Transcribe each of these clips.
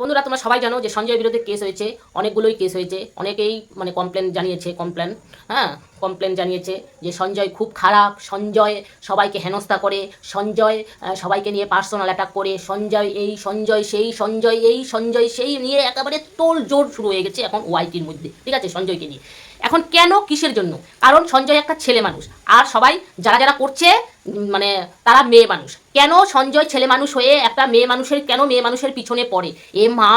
বন্ধুরা, তোমরা সবাই জানো যে সঞ্জয়ের বিরুদ্ধে কেস হয়েছে, অনেকগুলোই কেস হয়েছে, অনেকেই মানে কমপ্লেন জানিয়েছে কমপ্লেন হ্যাঁ কমপ্লেন জানিয়েছে যে সঞ্জয় খুব খারাপ, সঞ্জয় সবাইকে হেনস্থা করে, সঞ্জয় সবাইকে নিয়ে পার্সোনাল অ্যাটাক করে, সঞ্জয় এই, সঞ্জয় সেই, সঞ্জয় এই, সঞ্জয় সেই নিয়ে একেবারে তোল জোর শুরু হয়ে গেছে এখন ওয়াইটির মধ্যে, ঠিক আছে, সঞ্জয়কে নিয়ে। এখন কেন কিসের জন্য? কারণ সঞ্জয় একটা ছেলে মানুষ। আর সবাই যারা যারা করছে মানে তারা মেয়ে মানুষ। কেন সঞ্জয় ছেলে মানুষ হয়ে একটা মেয়ে মানুষের, কেন মেয়ে মানুষের পিছনে পড়ে? এ মা,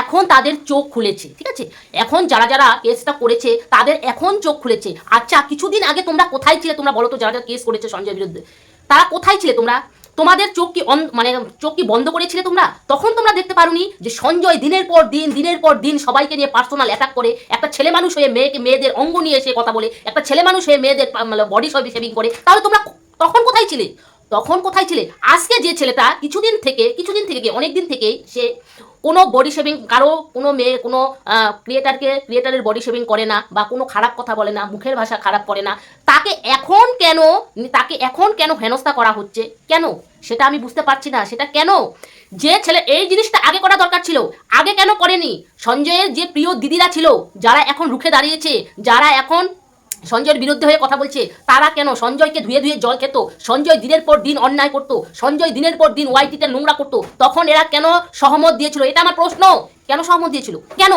এখন তাদের চোখ খুলেছে, ঠিক আছে? এখন যারা যারা কেসটা করেছে, তাদের এখন চোখ খুলেছে। আচ্ছা কিছুদিন আগে তোমরা কোথায় ছিলে তোমরা বলো তো, যারা যারা কেস করেছে সঞ্জয়ের বিরুদ্ধে? তারা কোথায় ছিলে তোমরা? তোমাদের চোখ কি মানে চোখ কি বন্ধ করেছিলে তোমরা? তখন তোমরা দেখতে পারোনি যে সঞ্জয় দিনের পর দিন, দিনের পর দিন সবাইকে নিয়ে পার্সোনাল অ্যাটাক করে, একটা ছেলে মানুষ হয়ে মেয়েকে, মেয়েদের অঙ্গ নিয়ে এসে কথা বলে, একটা ছেলে মানুষ হয়ে মেয়েদের বডি শেভিং করে। তাহলে তোমরা তখন কোথায় ছিলে? তখন কোথায় ছিলে? আজকে যে ছেলেটা কিছুদিন থেকে কিছুদিন থেকে, অনেকদিন অনেক দিন থেকে সে কোনো বডি শেভিং কারও কোনো মেয়ে, কোনো ক্রিয়েটারকে ক্রিয়েটারের বডি শেভিং করে না বা কোনো খারাপ কথা বলে না, মুখের ভাষা খারাপ করে না, তাকে এখন কেন, তাকে এখন কেন হেনস্থা করা হচ্ছে? কেন? সেটা আমি বুঝতে পারছি না। সেটা কেন? যে ছেলে, এই জিনিসটা আগে করা দরকার ছিল, আগে কেন করেনি? সঞ্জয়ের যে প্রিয় দিদিরা ছিল, যারা এখন রুখে দাঁড়িয়েছে, যারা এখন সঞ্জয়ের বিরুদ্ধে হয়ে কথা বলছে, তারা কেন? সঞ্জয়কে ধুয়ে ধুয়ে জল খেত। সঞ্জয় দিনের পর দিন অন্যায় করতো। সঞ্জয় দিনের পর দিন ওয়াইটিতে নোংরা করতো। তখন এরা কেন সহমত দিয়েছিল? এটা আমার প্রশ্ন। কেন সহমত দিয়েছিল? কেন?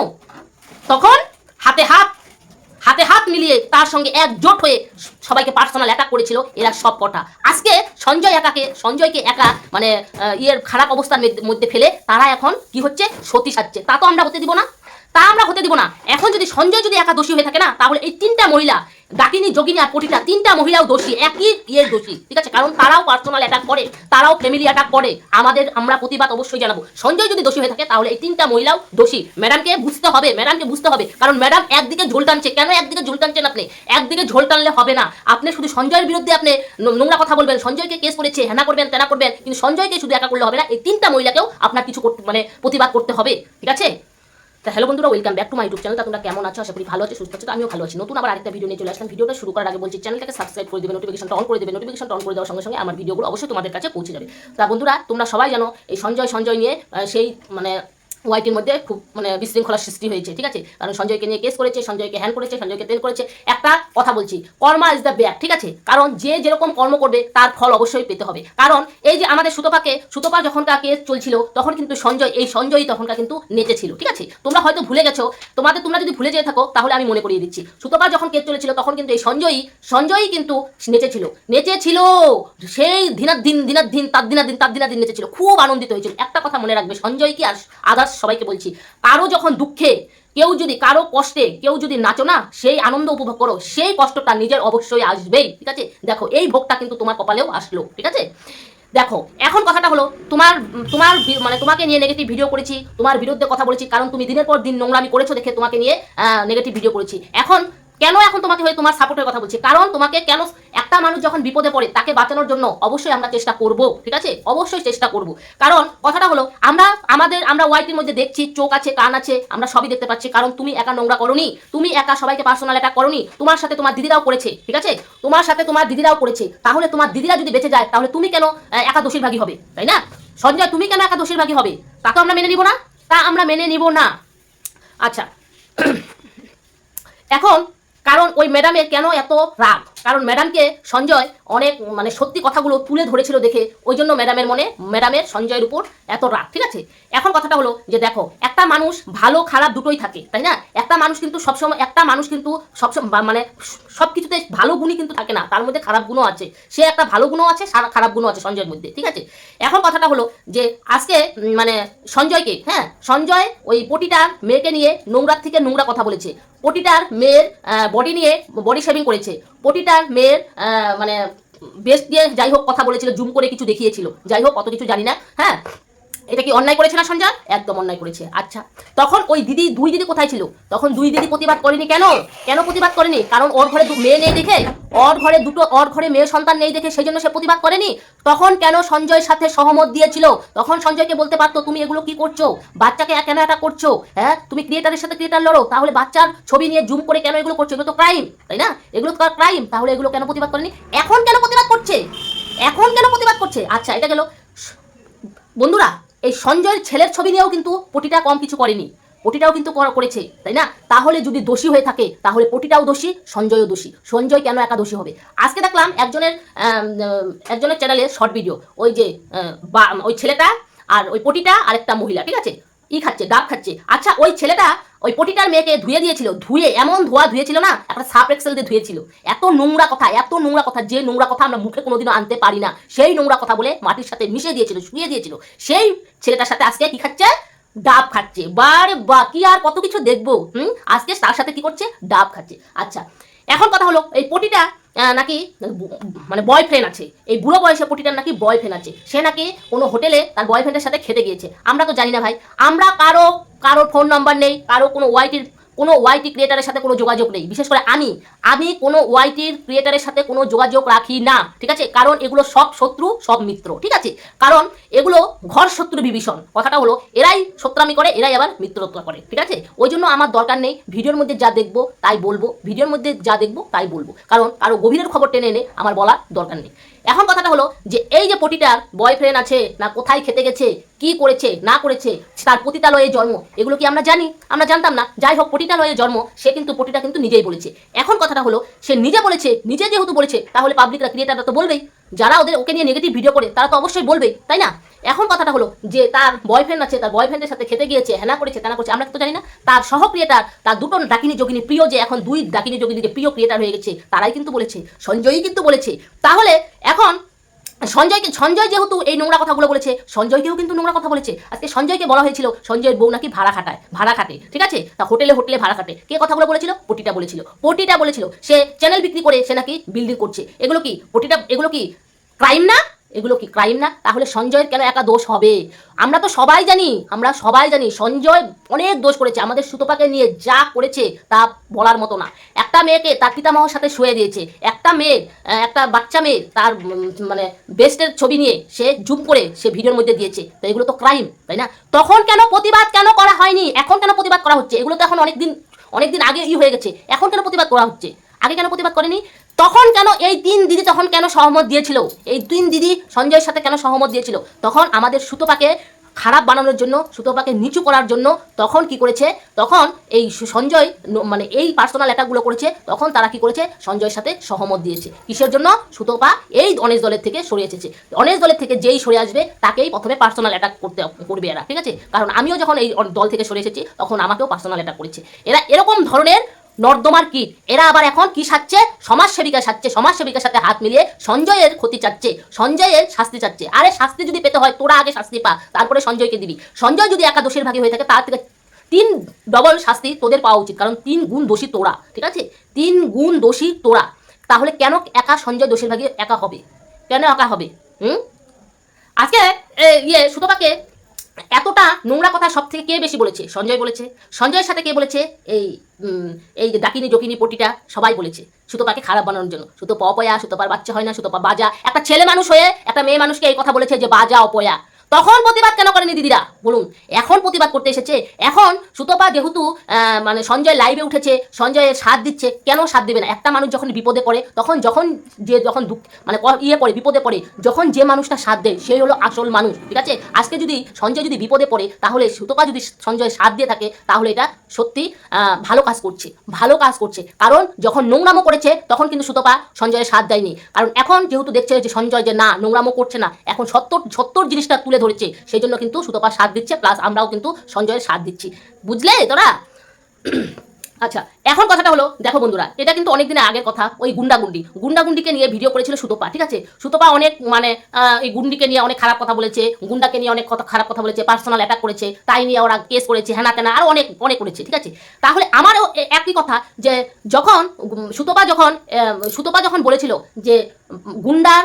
তখন হাতে হাত হাতে হাত মিলিয়ে তার সঙ্গে একজোট হয়ে সবাইকে পার্সোনাল অ্যাটাক করেছিল। এরা সব কটা। আজকে সঞ্জয় একাকে, সঞ্জয়কে একা মানে ইয়ের খারাপ অবস্থার মধ্যে- ফেলে তারা এখন কি হচ্ছে? সতী সাজছে। তা তো আমরা হতে দিব না। তা আমরা হতে দিব না। এখন যদি সঞ্জয় যদি একা দোষী হয়ে থাকে না, তাহলে এই তিনটা মহিলা ডাকিনী যোগিনী আর পটিটা তিনটা মহিলাও দোষী, একই ইয়ের দোষী, ঠিক আছে? কারণ তারাও পার্সোনাল অ্যাটাক করে, তারাও ফ্যামিলি অ্যাটাক করে। আমাদের আমরা প্রতিবাদ অবশ্যই জানাব। সঞ্জয় যদি দোষী হয়ে থাকে, তাহলে এই তিনটা মহিলাও দোষী। ম্যাডামকে বুঝতে হবে, ম্যাডামকে বুঝতে হবে। কারণ ম্যাডাম একদিকে ঝোল টানছে। কেন একদিকে ঝোল টানছেন আপনি? একদিকে ঝোল টানলে হবে না। আপনি শুধু সঞ্জয়ের বিরুদ্ধে আপনি নোংরা কথা বলবেন, সঞ্জয়কে কেস করেছে, হেনা করবেন, তেনা করবেন, কিন্তু সঞ্জয়কে শুধু একা করলে হবে না। এই তিনটা মহিলাকেও আপনার কিছু করতে মানে প্রতিবাদ করতে হবে, ঠিক আছে? তা হ্যালো বন্ধুরা welcome back to my YouTube channel তোমরা কেমন আছো? আশা করি ভালো আছো, সুস্থ আছো আমিও ভালো আছি। নতুন আবার আরেকটা ভিডিও নিয়ে চলে আসলাম। ভিডিওটা শুরু করার আগে বলছি চ্যানেলটাকে সাবস্ক্রাইব করে দেবে নোটিফিকেশন অন করে দেবে। নোটিফিকেশন অন করে দেওয়ার সঙ্গে সঙ্গে আমার ভিডিওগুলো অবশ্যই তোমাদের কাছে পৌঁছে যাবে। তা বন্ধুরা, তোমরা সবাই জানো, এই সঞ্জয় সঞ্জয় নিয়ে সেই মানে ওয়াইটির মধ্যে খুব মানে বিশৃঙ্খলার সৃষ্টি হয়েছে, ঠিক আছে? কারণ সঞ্জয়কে নিয়ে কেস করেছে, সঞ্জয়কে হ্যান করেছে, সঞ্জয়কে তেল করেছে। একটা কথা বলছি, কর্মা ইজ দ্য ব্যাক ঠিক আছে? কারণ যে যেরকম কর্ম করবে, তার ফল অবশ্যই পেতে হবে। কারণ এই যে আমাদের সুতপাকে সুতপা যখনকার কেস চলছিল, তখন কিন্তু সঞ্জয়, এই সঞ্জয়ই তখনকার কিন্তু নেচেছিল, ঠিক আছে? তোমরা হয়তো ভুলে গেছো, তোমাদের, তোমরা যদি ভুলে যেয়ে থাকো, তাহলে আমি মনে করিয়ে দিচ্ছি। সুতপা যখন কেস চলেছিল, তখন কিন্তু এই সঞ্জয়ই সঞ্জয়ই কিন্তু নেচেছিল। নেচেছিল! সেই দিনার দিন দিনার দিন, তার দিনার দিন, তার দিনার দিন নেচেছিল। খুব আনন্দিত হয়েছিল। একটা কথা মনে রাখবে, সঞ্জয় কি আর আদার্স সবাইকে বলছি। কারও যখন দুঃখে, কেউ যদি কারও কষ্টে, কেউ যদি নাচো না, সেই আনন্দ উপভোগ করো, সেই কষ্টটা নিজের অবশ্যই আসবেই, ঠিক আছে? দেখো, এই ভোগটা কিন্তু তোমার কপালেও আসলো, ঠিক আছে? দেখো, এখন কথাটা হলো, তোমার তোমার মানে তোমাকে নিয়ে নেগেটিভ ভিডিও করেছি, তোমার বিরুদ্ধে কথা বলেছি, কারণ তুমি দিনের পর দিন নোংরামি করেছ দেখে তোমাকে নিয়ে নেগেটিভ ভিডিও করেছি। এখন কেন এখন তোমাকে হয়ে তোমার সাপোর্টের কথা বলছি? কারণ তোমাকে কেন একটা মানুষ যখন বিপদে পড়ে, তাকে বাঁচানোর জন্য অবশ্যই আমরা চেষ্টা করব, ঠিক আছে? অবশ্যই চেষ্টা করব। কারণ কথাটা হলো, আমরা আমাদের, আমরা ওয়াইটির মধ্যে দেখছি, চোখ আছে, কান আছে, আমরা সবই দেখতে পাচ্ছি। কারণ তুমি একা নোংরা করনি, তুমি একা সবাইকে পার্সোনাল অ্যাটাক করনি, তোমার সাথে তোমার দিদিরাও করেছে, ঠিক আছে? তোমার সাথে তোমার দিদিরাও করেছে। তাহলে তোমার দিদিরা যদি বেঁচে যায়, তাহলে তুমি কেন একা দোষীর ভাগী হবে, তাই না? সঞ্জয়, তুমি কেন একা দোষীর ভাগী হবে? তা তো আমরা মেনে নিব না, তা আমরা মেনে নিব না। আচ্ছা। এখন কারণ ওই ম্যাডামের কেন এত রাগ? কারণ ম্যাডামকে সঞ্জয় অনেক মানে সত্যি কথাগুলো তুলে ধরেছিল দেখে, ওই জন্য ম্যাডামের মনে ম্যাডামের সঞ্জয়ের উপর এত রাগ, ঠিক আছে? এখন কথাটা হলো যে দেখো, একটা মানুষ ভালো, খারাপ দুটোই থাকে, তাই না? একটা মানুষ কিন্তু সবসময়, একটা মানুষ কিন্তু সবসময় মানে সব কিছুতে ভালো গুণই কিন্তু থাকে না, তার মধ্যে খারাপ গুণও আছে। সে একটা ভালো গুণও আছে খারাপ গুণও আছে সঞ্জয়ের মধ্যে, ঠিক আছে? এখন কথাটা হলো যে আজকে মানে সঞ্জয়কে হ্যাঁ সঞ্জয় ওই পটিটার মেয়েকে নিয়ে নোংরার থেকে নোংরা কথা বলেছে। পটিটার মেয়ের বডি নিয়ে বডি শেভিং করেছে। পটিটার মেয়ের আহ, মানে বেশ দিয়ে যাই হোক কথা বলেছিল জুম করে কিছু দেখিয়েছিল। যাই হোক অত কিছু জানি না হ্যাঁ? এটা কি অন্যায় করেছে না সঞ্জয়? একদম অন্যায় করেছে। আচ্ছা তখন ওই দিদি, দুই দিদি কোথায় ছিল? তখন দুই দিদি প্রতিবাদ করেনি কেন? কেন প্রতিবাদ করেনি? কারণ ওর ঘরে মেয়ে নেই দেখে, ওর ঘরে দুটো, ওর ঘরে মেয়ে সন্তান নেই দেখে সেই জন্য সে প্রতিবাদ করেনি। তখন কেন সঞ্জয়ের সাথে সহমত দিয়েছিল? তখন সঞ্জয়কে বলতে পারতো, তুমি এগুলো কি করছ? বাচ্চাকে কেন এটা করছ? হ্যাঁ? তুমি ক্রিয়েটারের সাথে ক্রিয়েটার লড়ো? তাহলে বাচ্চার ছবি নিয়ে জুম করে কেন এগুলো করছ? এগুলো তো ক্রাইম তাই না? এগুলো তো ক্রাইম তাহলে এগুলো কেন প্রতিবাদ করেনি? এখন কেন প্রতিবাদ করছে? এখন কেন প্রতিবাদ করছে? আচ্ছা এটা গেল। বন্ধুরা এই সঞ্জয়ের ছেলের ছবি নিয়েও কিন্তু পটিটা কম কিছু করেনি। পটিটাও কিন্তু করেছে, তাই না? তাহলে যদি দোষী হয়ে থাকে, তাহলে পটিটাও দোষী, সঞ্জয়ও দোষী। সঞ্জয় কেন একা দোষী হবে? আজকে দেখলাম একজনের একজনের চ্যানেলে শর্ট ভিডিও ওই যে বা- ওই ছেলেটা আর ওই পটিটা আর একটা মহিলা, ঠিক আছে? ই খাচ্ছে, ডাব খাচ্ছে। আচ্ছা ওই ছেলেটা ওই পটিটার মেয়েকে ধুয়ে দিয়েছিল, ধুয়ে এমন ধোয়া ধুয়েছিল না, একটা সার্ফ এক্সেল দিয়ে ধুয়েছিল। এত নোংরা কথা, এত নোংরা কথা, যে নোংরা কথা আমরা মুখে কোনোদিনও আনতে পারি না। সেই নোংরা কথা বলে মাটির সাথে মিশে দিয়েছিল শুয়ে দিয়েছিল। সেই ছেলেটার সাথে আজকে কি খাচ্ছে? ডাব খাচ্ছে। বারে বা, কি আর কত কিছু দেখব? হুম? আজকে তার সাথে কি করছে? ডাব খাচ্ছে। আচ্ছা এখন কথা হলো, এই পটিটা নাকি মানে বয়ফ্রেন্ড আছে। এই বুড়ো বয়সে পটিটার নাকি বয়ফ্রেন্ড আছে। সে নাকি কোনো হোটেলে তার বয়ফ্রেন্ডের সাথে খেতে গিয়েছে। আমরা তো জানি না ভাই। আমরা কারও কারও ফোন নাম্বার নেই, কারও কোনো ওয়াইটির কোনো ওয়াইটি ক্রিয়েটারের সাথে কোনো যোগাযোগ নেই। বিশেষ করে আমি। আমি কোনো ওয়াইটির ক্রিয়েটারের সাথে কোনো যোগাযোগ রাখি না। ঠিক আছে? কারণ এগুলো সব শত্রু, সব মিত্র। ঠিক আছে? কারণ এগুলো ঘর শত্রু বিভীষণ। কথাটা হলো, এরাই শত্রামি করে, এরাই আবার মিত্রত্ব করে। ঠিক আছে? ওই জন্য আমার দরকার নেই ভিডিওর মধ্যে যা দেখব তাই বলব। ভিডিওর মধ্যে যা দেখব তাই বলব। কারণ কারও গভীরের খবর টেনে এনে আমার বলার দরকার নেই। এখন কথাটা হলো যে, এই যে পটিটার বয়ফ্রেন্ড আছে, না কোথায় খেতে গেছে কি করেছে, না করেছে, তার পতিতালয়ে জন্ম, এগুলো কি আমরা জানি? আমরা জানতাম না। যাই হোক, পতিতালয়ে জন্ম, সে কিন্তু পটিটা কিন্তু নিজেই বলেছে। এখন কথাটা হলো, সে নিজে বলেছে, নিজে যেহেতু বলেছে, তাহলে পাবলিকরা ক্রিয়েটাররা তো বলবেই। যারা ওদের, ওকে নিয়ে নেগেটিভ ভিডিও করে, তারা তো অবশ্যই বলবেই, তাই না? এখন কথাটা হলো, যে তার বয়ফ্রেন্ড আছে, তার বয়ফ্রেন্ডের সাথে খেতে গিয়েছে, হেনা করেছে, তেনা করেছে, আমরা তো জানি না? তার সহ ক্রিয়েটার তার দুটো ডাকিনী যোগিনী প্রিয় যে এখন দুই ডাকিনী যোগিনী যে প্রিয় ক্রিয়েটার হয়ে গেছে, তারাই কিন্তু বলেছে, সঞ্জয়ই কিন্তু বলেছে। তাহলে এখন সঞ্জয়কে সঞ্জয় যেহেতু এই নোংরা কথাগুলো বলেছে, সঞ্জয়কেও কিন্তু নোংরা কথা বলেছে। আজকে সঞ্জয়কে বলা হয়েছিল, সঞ্জয়ের বউ নাকি ভাড়া খাটায়, ভাড়া খাটে, ঠিক আছে? তা হোটেলে হোটেলে ভাড়া খাটে। কে কথাগুলো বলেছিল? পটিটা বলেছিল। পটিটা বলেছিল, সে চ্যানেল বিক্রি করে সে নাকি বিল্ডিং করছে। এগুলো কি, পটিটা, এগুলো কি ক্রাইম না? এগুলো কি ক্রাইম না? তাহলে সঞ্জয়ের কেন একা দোষ হবে? আমরা তো সবাই জানি, আমরা সবাই জানি সঞ্জয় অনেক দোষ করেছে। আমাদের সুতপাকে নিয়ে যা করেছে তা বলার মতো না। একটা মেয়েকে তার পিতামহর সাথে শুয়ে দিয়েছে। একটা মেয়ে একটা বাচ্চা মেয়ে তার মানে বেস্টের ছবি নিয়ে সে জুম করে সে ভিডিওর মধ্যে দিয়েছে। তো এগুলো তো ক্রাইম তাই না? তখন কেন প্রতিবাদ কেন করা হয়নি? এখন কেন প্রতিবাদ করা হচ্ছে? এগুলো তো এখন অনেকদিন অনেকদিন আগে ই হয়ে গেছে। এখন কেন প্রতিবাদ করা হচ্ছে? আগে কেন প্রতিবাদ করেনি? তখন কেন এই তিন দিদি তখন কেন সহমত দিয়েছিল? এই তিন দিদি সঞ্জয়ের সাথে কেন সহমত দিয়েছিল? তখন আমাদের সুতোপাকে খারাপ বানানোর জন্য, সুতোপাকে নিচু করার জন্য তখন কি করেছে? তখন এই সঞ্জয় মানে এই পার্সোনাল অ্যাটাকগুলো করেছে, তখন তারা কি করেছে? সঞ্জয়ের সাথে সহমত দিয়েছে। কিসের জন্য? সুতোপা এই অনেশ দলের থেকে সরে এসেছে। অনেশ দলের থেকে যেই সরে আসবে, তাকেই প্রথমে পার্সোনাল অ্যাটাক করতে করবে এরা, ঠিক আছে? কারণ আমিও যখন এই দল থেকে সরে এসেছি, তখন আমাকেও পার্সোনাল অ্যাটাক করেছে। এরা এরকম ধরনের নর্দমার কীট। এরা আবার এখন কি সাজছে সমাজসেবিকা সাজছে সমাজসেবিকার সাথে হাত মিলিয়ে সঞ্জয়ের ক্ষতি চাচ্ছে। সঞ্জয়ের শাস্তি চাচ্ছে। আরে শাস্তি যদি পেতে হয়, তোরা আগে শাস্তি পা, তারপরে সঞ্জয়কে দিবি। সঞ্জয় যদি একা ভাগী হয়ে থাকে, তার থেকে তিন ডবল শাস্তি তোদের পাওয়া উচিত, কারণ তিন গুণ দোষী তোরা, ঠিক আছে? তিন গুণ দোষী তোরা। তাহলে কেন একা সঞ্জয় দোষের ভাগে একা হবে? কেন একা হবে? হুম? আজকে ইয়ে সুতপাকে এতটা নোংরা কথা সব থেকে কে বেশি বলেছে? সঞ্জয় বলেছে। সঞ্জয়ের সাথে কে বলেছে? এই এই যে ডাকিনি, জকিনি, পটিটা সবাই বলেছে। সুতোপাকে খারাপ বানানোর জন্য। সুতো অপয়া সুতোপার বাচ্চা হয় না সুতোপা বাজা। একটা ছেলে মানুষ হয়ে একটা মেয়ে মানুষকে এই কথা বলেছে যে বাজা, অপয়া। তখন প্রতিবাদ কেন করেনি দিদিরা? বলুন। এখন প্রতিবাদ করতে এসেছে। এখন সুতপা যেহেতু মানে সঞ্জয় লাইভে উঠেছে, সঞ্জয়ের সাথ দিচ্ছে, কেন সাথ দেবে না? একটা মানুষ যখন বিপদে পড়ে, তখন যখন যে যখন দুঃখ মানে ইয়ে পড়ে, বিপদে পড়ে, যখন যে মানুষটা সাথ দেয়, সেই হলো আসল মানুষ, ঠিক আছে? আজকে যদি সঞ্জয় যদি বিপদে পড়ে, তাহলে সুতপা যদি সঞ্জয় সাথ দিয়ে থাকে, তাহলে এটা সত্যি ভালো কাজ করছে, ভালো কাজ করছে। কারণ যখন নোংরামো করেছে, তখন কিন্তু সুতপা সঞ্জয়ের সাথ দেয়নি। কারণ এখন যেহেতু দেখছে যে সঞ্জয় যে না, নোংরামো করছে না, এখন সত্তর সত্তর জিনিসটা তুলে ধরেছে, সেই জন্য কিন্তু সুতপা সাথ দিচ্ছে প্লাস আমরাও কিন্তু সঞ্জয়ের সাথ দিচ্ছি। বুঝলে তোরা? আচ্ছা এখন কথাটা হলো, দেখো বন্ধুরা, এটা কিন্তু অনেকদিন আগের কথা, ওই গুন্ডাগুন্ডি। গুন্ডাগুন্ডিকে নিয়ে ভিডিও করেছিল সুতপা, ঠিক আছে? সুতপা অনেক মানে এই গুন্ডিকে নিয়ে অনেক খারাপ কথা বলেছে, গুন্ডাকে নিয়ে অনেক কথা, খারাপ কথা বলেছে পার্সোনাল অ্যাটাক করেছে, তাই নিয়ে ওরা কেস করেছে হ্যানা তেনা আরও অনেক অনেক করেছে, ঠিক আছে? তাহলে আমারও একই কথা যে যখন সুতপা যখন সুতপা যখন বলেছিল যে গুন্ডার,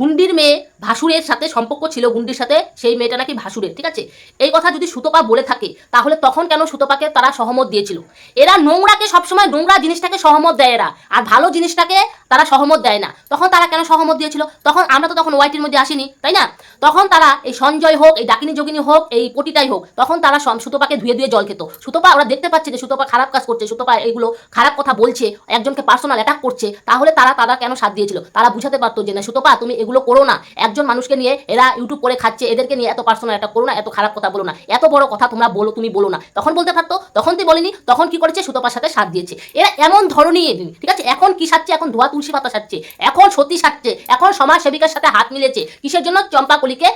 গুন্ডির মেয়ে ভাসুরের সাথে সম্পর্ক ছিল, গুন্ডির সাথে সেই মেয়েটা নাকি ভাসুরের, ঠিক আছে? এই কথা যদি সুতপা বলে থাকে, তাহলে তখন কেন সুতপাকে তারা সহমত দিয়েছিল? এরা নোংরাকে সবসময় নোংরা জিনিসটাকে সহমত দেয় এরা, আর ভালো জিনিসটাকে তারা সহমত দেয় না। তখন তারা কেন সহমত দিয়েছিল? তখন আমরা তো তখন ওয়াইটির মধ্যে আসিনি, তাই না? তখন তারা এই সঞ্জয় হোক, এই ডাকিনী যোগিনী হোক, এই পটিটাই হোক, তখন তারা সুতপাকে ধুয়ে ধুয়ে জল খেত। সুতপা ওরা দেখতে পাচ্ছে যে সুতপা খারাপ কাজ করছে, সুতপা এগুলো খারাপ কথা বলছে, একজনকে পার্সোনাল অ্যাটাক করছে, তাহলে তারা তারা কেন সাথ দিয়েছিল? তারা বুঝাতে পারতো যে, না, সুতপা, তুমি এগুলো করো না। একজন মানুষকে নিয়ে এরা ইউটিউব করে খাচ্ছে, এদেরকে নিয়ে এত পার্সোনাল একটা করো না, এত খারাপ কথা বলো না। এত বড় কথা তোমরা বলো, তুমি বলো না। তখন বলতে পারতো তখন তুই বলিনি, তখন কি করেছে? সুতপার সাথে সাথ দিয়েছে। এরা এমন ধরনের ঠিক আছে? এখন কি সাজছে এখন ধোয়া তুলসী পাতা সাজছে এখন সতী সাজছে এখন সমাজ সেবিকার সাথে হাত মিলেছে। কিসের জন্য? চম্পা কলিকে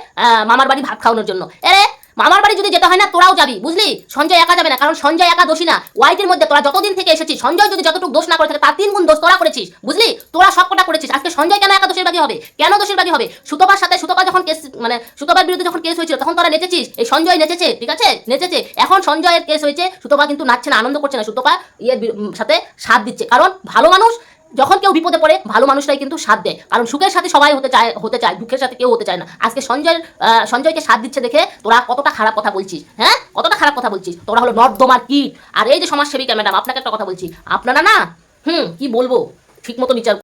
মামার বাড়ি ভাত খাওয়ানোর জন্য। এরে মামার বাড়ি যদি যেতে হয় না, তোরাও যাবি, বুঝলি? সঞ্জয় একা যাবে না, কারণ সঞ্জয় একা দোষী না। ওয়াইটির মধ্যে তোরা যতদিন থেকে এসেছিস, সঞ্জয় যদি যতটুকু দোষ না করে থাকে, তার তিন গুণ দোষ তোরা করেছিস, বুঝলি? তোরা সব কটা করেছিস। আজকে সঞ্জয় কেন একা দোষের বাদী হবে? কেন দোষের বাদী হবে? সুতপার সাথে সুতপা যখন কেস মানে সুতপার বিরুদ্ধে যখন কেস হয়েছিল, তখন তোরা নেচেছিস? এই সঞ্জয় নেচেছে, ঠিক আছে? নেচেছে। এখন সঞ্জয়ের কেস হয়েছে, সুতপা কিন্তু নাচছে না, আনন্দ করছে না, সুতপা ইয়ের সাথে সাথ দিচ্ছে। কারণ ভালো মানুষ যখন কেউ বিপদে পড়ে, ভালো মানুষরাই কিন্তু সাথ দেয়। কারণ সুখের সাথে সবাই হতে চায় হতে চায়, দুঃখের সাথে কেউ হতে চায় না। আজকে সঞ্জয় সঞ্জয়কে সাথ দিচ্ছে দেখে তোরা কতটা খারাপ কথা বলছিস হ্যাঁ? কতটা খারাপ কথা বলছিস? তোরা হলো নর্দমার কীট। আর এই যে সমাজসেবিকা ম্যাডাম আপনাকে একটা কথা বলছি। আপনারা না, হুম, কি বলব? ঠিক মতো বিচার